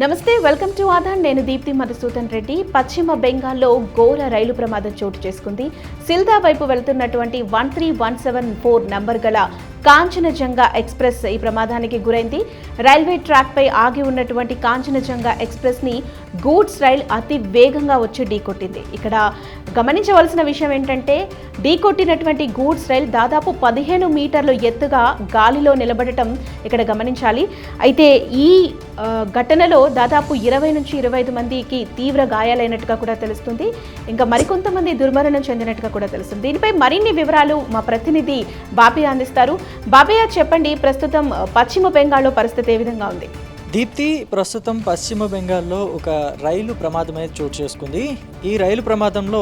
నమస్తే welcome to Aadhaar. నేను దీప్తి మధుసూదన్ రెడ్డి. పశ్చిమ బెంగాల్లో ఘోర రైలు ప్రమాదం చోటు చేసుకుంది. సిల్దా వైపు వెళ్తున్నటువంటి one three one seven four number గల కాంచనజంగా ఎక్స్ప్రెస్ ఈ ప్రమాదానికి గురైంది. రైల్వే ట్రాక్పై ఆగి ఉన్నటువంటి కాంచనజంగా ఎక్స్ప్రెస్ని గూడ్స్ రైల్ అతి వేగంగా వచ్చి ఢీకొట్టింది. ఇక్కడ గమనించవలసిన విషయం ఏంటంటే ఢీకొట్టినటువంటి గూడ్స్ రైల్ దాదాపు పదిహేను మీటర్లు ఎత్తుగా గాలిలో నిలబడటం ఇక్కడ గమనించాలి. అయితే ఈ ఘటనలో దాదాపు ఇరవై నుంచి ఇరవై ఐదు మందికి తీవ్ర గాయాలైనట్టుగా కూడా తెలుస్తుంది. ఇంకా మరికొంతమంది దుర్మరణం చెందినట్టుగా కూడా తెలుస్తుంది. దీనిపై మరిన్ని వివరాలు మా ప్రతినిధి బాపి అందిస్తారు. బాబయ్య చెప్పండి ప్రస్తుతం పశ్చిమ బెంగాల్లో పరిస్థితి ఏ విధంగా ఉంది? దీప్తి ప్రస్తుతం పశ్చిమ బెంగాల్లో ఒక రైలు ప్రమాదం అనేది చోటు చేసుకుంది. ఈ రైలు ప్రమాదంలో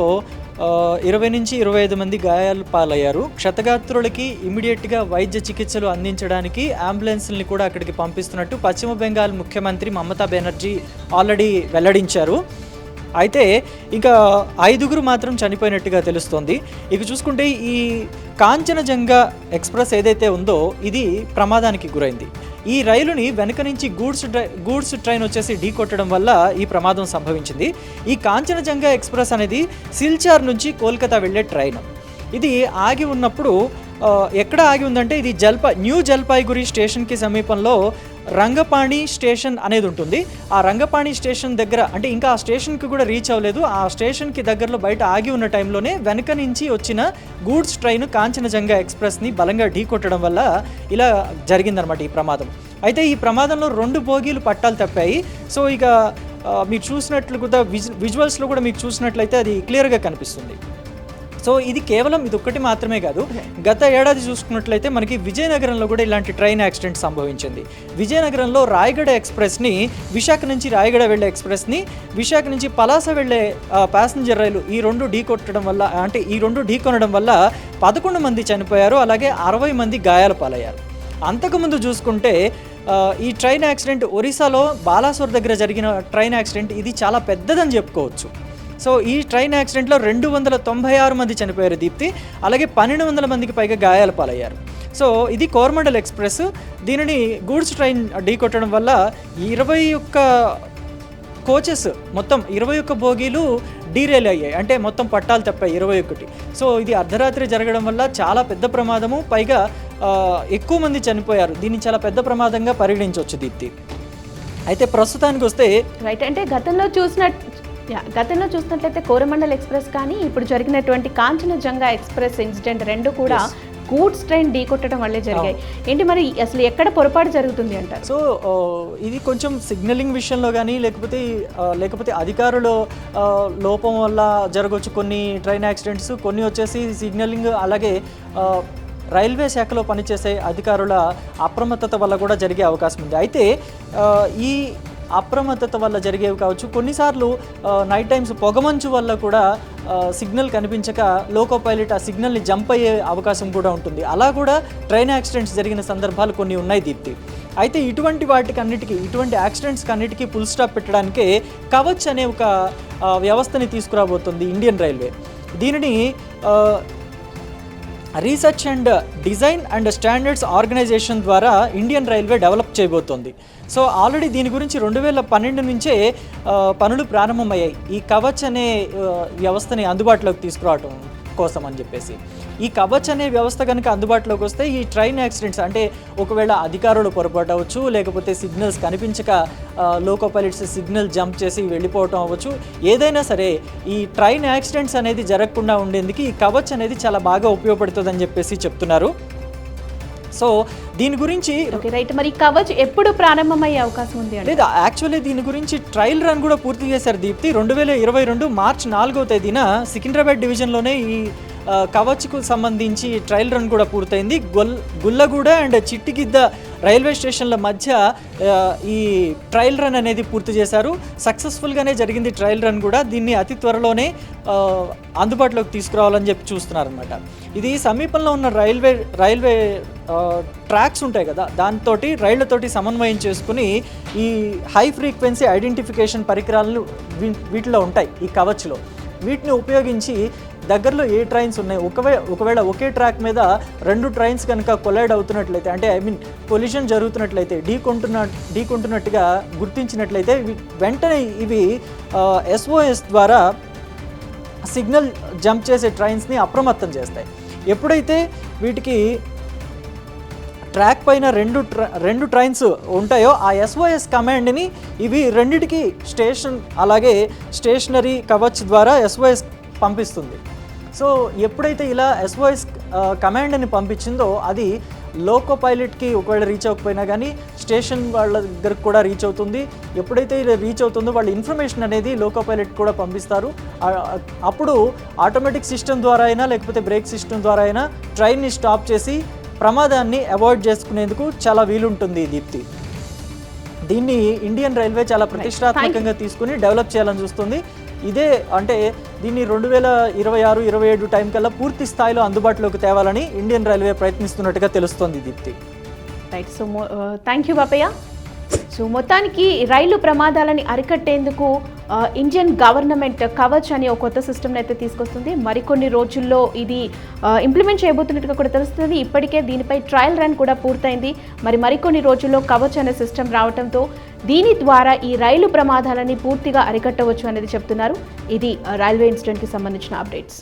ఇరవై నుంచి ఇరవై ఐదు మంది గాయాలు పాలయ్యారు. క్షతగాత్రులకి ఇమీడియట్గా వైద్య చికిత్సలు అందించడానికి అంబులెన్స్ని కూడా అక్కడికి పంపిస్తున్నట్టు పశ్చిమ బెంగాల్ ముఖ్యమంత్రి మమతా బెనర్జీ ఆల్రెడీ వెల్లడించారు. అయితే ఇంకా ఐదుగురు మాత్రం చనిపోయినట్టుగా తెలుస్తోంది. ఇక చూసుకుంటే ఈ కాంచనజంగా ఎక్స్ప్రెస్ ఏదైతే ఉందో ఇది ప్రమాదానికి గురైంది. ఈ రైలుని వెనక నుంచి గూడ్స్ గూడ్స్ ట్రైన్ వచ్చేసి ఢీ కొట్టడం వల్ల ఈ ప్రమాదం సంభవించింది. ఈ కాంచనజంగా ఎక్స్ప్రెస్ అనేది సిల్చార్ నుంచి కోల్కతా వెళ్ళే ట్రైన్. ఇది ఆగి ఉన్నప్పుడు ఎక్కడ ఆగి ఉందంటే ఇది జల్ప న్యూ జల్పాయిగురి స్టేషన్కి సమీపంలో రంగపాణి స్టేషన్ అనేది ఉంటుంది. ఆ రంగపాణి స్టేషన్ దగ్గర అంటే ఇంకా ఆ స్టేషన్కి కూడా రీచ్ అవ్వలేదు. ఆ స్టేషన్కి దగ్గరలో బయట ఆగి ఉన్న టైంలోనే వెనక నుంచి వచ్చిన గూడ్స్ ట్రైన్ కాంచనజంగా ఎక్స్ప్రెస్ని బలంగా ఢీకొట్టడం వల్ల ఇలా జరిగిందనమాట ఈ ప్రమాదం. అయితే ఈ ప్రమాదంలో రెండు బోగీలు పట్టాలు తప్పాయి. సో ఇక మీరు చూసినట్లు కూడా విజు విజువల్స్లో కూడా మీకు చూసినట్లయితే అది క్లియర్గా కనిపిస్తుంది. సో ఇది కేవలం ఇది ఒక్కటి మాత్రమే కాదు. గత ఏడాది చూసుకున్నట్లయితే మనకి విజయనగరంలో కూడా ఇలాంటి ట్రైన్ యాక్సిడెంట్ సంభవించింది. విజయనగరంలో రాయగడ ఎక్స్ప్రెస్ని విశాఖ నుంచి రాయగడ వెళ్ళే ఎక్స్ప్రెస్ని విశాఖ నుంచి పలాస వెళ్ళే ప్యాసింజర్ రైలు ఈ రెండు ఢీ కొట్టడం వల్ల అంటే ఈ రెండు ఢీ కొనడం వల్ల పదకొండు మంది చనిపోయారు అలాగే అరవై మంది గాయాల పాలయ్యారు. అంతకుముందు చూసుకుంటే ఈ ట్రైన్ యాక్సిడెంట్ ఒరిస్సాలో బాలాసోర్ దగ్గర జరిగిన ట్రైన్ యాక్సిడెంట్ ఇది చాలా పెద్దదని చెప్పుకోవచ్చు. సో ఈ ట్రైన్ యాక్సిడెంట్లో రెండు వందల తొంభై ఆరు మంది చనిపోయారు దీప్తి అలాగే పన్నెండు వందల మందికి పైగా గాయాల పాలయ్యారు. సో ఇది కోరమండల్ ఎక్స్ప్రెస్. దీనిని గూడ్స్ ట్రైన్ ఢీకొట్టడం వల్ల ఇరవై ఒక్క కోచెస్ మొత్తం ఇరవై ఒక్క బోగీలు డీరేల్ అయ్యాయి. అంటే మొత్తం పట్టాలు తప్పాయి ఇరవై ఒకటి సో ఇది అర్ధరాత్రి జరగడం వల్ల చాలా పెద్ద ప్రమాదము. పైగా ఎక్కువ మంది చనిపోయారు. దీన్ని చాలా పెద్ద ప్రమాదంగా పరిగణించవచ్చు దీప్తి. అయితే ప్రస్తుతానికి వస్తే రైట్ అంటే గతంలో చూసిన గతంలో చూసినట్లయితే కోరమండల్ ఎక్స్ప్రెస్ కానీ ఇప్పుడు జరిగినటువంటి కాంచనజంగా ఎక్స్ప్రెస్ ఇన్సిడెంట్ రెండు కూడా గూడ్స్ ట్రైన్ ఢీకొట్టడం వల్లే జరిగాయి. ఏంటి మరి అసలు ఎక్కడ పొరపాటు జరుగుతుంది అంటారు? సో ఇది కొంచెం సిగ్నలింగ్ విషయంలో కానీ లేకపోతే లేకపోతే అధికారుల లోపం వల్ల జరగవచ్చు కొన్ని ట్రైన్ యాక్సిడెంట్స్ కొన్ని వచ్చేసి సిగ్నలింగ్ అలాగే రైల్వే శాఖలో పనిచేసే అధికారుల అప్రమత్తత వల్ల కూడా జరిగే అవకాశం ఉంది. అయితే ఈ అప్రమత్తత వల్ల జరిగేవి కావచ్చు. కొన్నిసార్లు నైట్ టైమ్స్ పొగమంచు వల్ల కూడా సిగ్నల్ కనిపించక లోకో పైలట్ ఆ సిగ్నల్ని జంప్ అయ్యే అవకాశం కూడా ఉంటుంది. అలా కూడా ట్రైన్ యాక్సిడెంట్స్ జరిగిన సందర్భాలు కొన్ని ఉన్నాయి దీప్తి. అయితే ఇటువంటి వాటికి అన్నిటికీ ఇటువంటి యాక్సిడెంట్స్కి అన్నిటికీ ఫుల్ స్టాప్ పెట్టడానికే కవచ్ అనే ఒక వ్యవస్థని తీసుకురాబోతుంది ఇండియన్ రైల్వే దీనిని research and design and standards organisation ద్వారా ఇండియన్ రైల్వే డెవలప్ చేయబోతోంది. సో ఆల్రెడీ దీని గురించి రెండు వేల పన్నెండు నుంచే పనులు ప్రారంభమయ్యాయి. ఈ కవచ్ అనే వ్యవస్థని అందుబాటులోకి తీసుకురావటం కోసం అని చెప్పేసి. ఈ కవచ్ అనే వ్యవస్థ కనుక అందుబాటులోకి వస్తే ఈ ట్రైన్ యాక్సిడెంట్స్ అంటే ఒకవేళ అధికారులు పొరపాటు అవ్వచ్చు లేకపోతే సిగ్నల్స్ కనిపించక లోకో పైలట్స్ సిగ్నల్ జంప్ చేసి వెళ్ళిపోవటం అవ్వచ్చు. ఏదైనా సరే ఈ ట్రైన్ యాక్సిడెంట్స్ అనేది జరగకుండా ఉండేందుకు ఈ కవచ్ అనేది చాలా బాగా ఉపయోగపడుతుందని చెప్పేసి చెప్తున్నారు. సో దీని గురించి రైట్ మరి కవచ్ ఎప్పుడు ప్రారంభమయ్యే అవకాశం ఉంది అంటే లేదా యాక్చువల్లీ దీని గురించి ట్రయల్ రన్ కూడా పూర్తి చేశారు దీప్తి. రెండు వేల ఇరవై రెండు మార్చ్ నాలుగో తేదీన సికింద్రాబాద్ డివిజన్లోనే ఈ కవచ్కు సంబంధించి ట్రయల్ రన్ కూడా పూర్తయింది. గొల్ గుల్లగూడ అండ్ చిట్టిగిద్ద రైల్వే స్టేషన్ల మధ్య ఈ ట్రయల్ రన్ అనేది పూర్తి చేశారు. సక్సెస్ఫుల్గానే జరిగింది ట్రయల్ రన్ కూడా. దీన్ని అతి త్వరలోనే అందుబాటులోకి తీసుకురావాలని చెప్పి చూస్తున్నారనమాట ఇది సమీపంలో ఉన్న రైల్వే రైల్వే ట్రాక్స్ ఉంటాయి కదా దాంతో రైళ్ళతోటి సమన్వయం చేసుకుని ఈ హై ఫ్రీక్వెన్సీ ఐడెంటిఫికేషన్ పరికరాలు వీ- వీటిలో ఉంటాయి ఈ కవచ్లో. వీటిని ఉపయోగించి దగ్గరలో ఏ ట్రైన్స్ ఉన్నాయి? ఒకవే ఒకవేళ ఒకే ట్రాక్ మీద రెండు ట్రైన్స్ కనుక కొలైడ్ అవుతున్నట్లయితే అంటే ఐ మీన్ పొల్యూషన్ జరుగుతున్నట్లయితే ఢీ కొంటున్న ఢీ కొంటున్నట్టుగా గుర్తించినట్లయితే వెంటనే ఇవి ఎస్ఓఎస్ ద్వారా సిగ్నల్ జంప్ చేసే ట్రైన్స్ని అప్రమత్తం చేస్తాయి. ఎప్పుడైతే వీటికి ట్రాక్ పైన రెండు ట్ర రెండు ట్రైన్స్ ఉంటాయో ఆ ఎస్ఓఎస్ కమాండ్ని ఇవి రెండిటికి స్టేషన్ అలాగే స్టేషనరీ కవచ్ ద్వారా ఎస్ఓఎస్ పంపిస్తుంది. సో ఎప్పుడైతే ఇలా ఎస్ఓఎస్ కమాండ్ని పంపించిందో అది లోకో పైలట్కి ఒకవేళ రీచ్ అవ్వకపోయినా కానీ స్టేషన్ వాళ్ళ దగ్గరకు కూడా రీచ్ అవుతుంది. ఎప్పుడైతే ఇలా రీచ్ అవుతుందో వాళ్ళ ఇన్ఫర్మేషన్ అనేది లోకో పైలట్ కూడా పంపిస్తారు. అప్పుడు ఆటోమేటిక్ సిస్టమ్ ద్వారా అయినా లేకపోతే బ్రేక్ సిస్టమ్ ద్వారా అయినా ట్రైన్ని స్టాప్ చేసి ప్రమాదాన్ని అవాయిడ్ చేసుకునేందుకు చాలా వీలుంటుంది దీప్తి. దీన్ని ఇండియన్ రైల్వే చాలా ప్రతిష్టాత్మకంగా తీసుకుని డెవలప్ చేయాలని చూస్తుంది. ఇదే అంటే దీన్ని రెండు వేల ఇరవై ఆరు ఇరవై ఏడు టైం కల్లా పూర్తి స్థాయిలో అందుబాటులోకి తేవాలని ఇండియన్ రైల్వే ప్రయత్నిస్తున్నట్టుగా తెలుస్తోంది Deepti. Right so thank you Bapayya so మొత్తానికి రైలు ప్రమాదాలని అరికట్టేందుకు ఇండియన్ గవర్నమెంట్ కవచ్ అనే ఒక కొత్త సిస్టమ్ని అయితే తీసుకొస్తుంది. మరికొన్ని రోజుల్లో ఇది ఇంప్లిమెంట్ చేయబోతున్నట్టుగా కూడా తెలుస్తుంది. ఇప్పటికే దీనిపై ట్రయల్ రన్ కూడా పూర్తయింది. మరి మరికొన్ని రోజుల్లో కవచ్ అనే సిస్టమ్ రావడంతో దీని ద్వారా ఈ రైలు ప్రమాదాలని పూర్తిగా అరికట్టవచ్చు అనేది చెప్తున్నారు. ఇది రైల్వే ఇన్సిడెంట్కి సంబంధించిన అప్డేట్స్.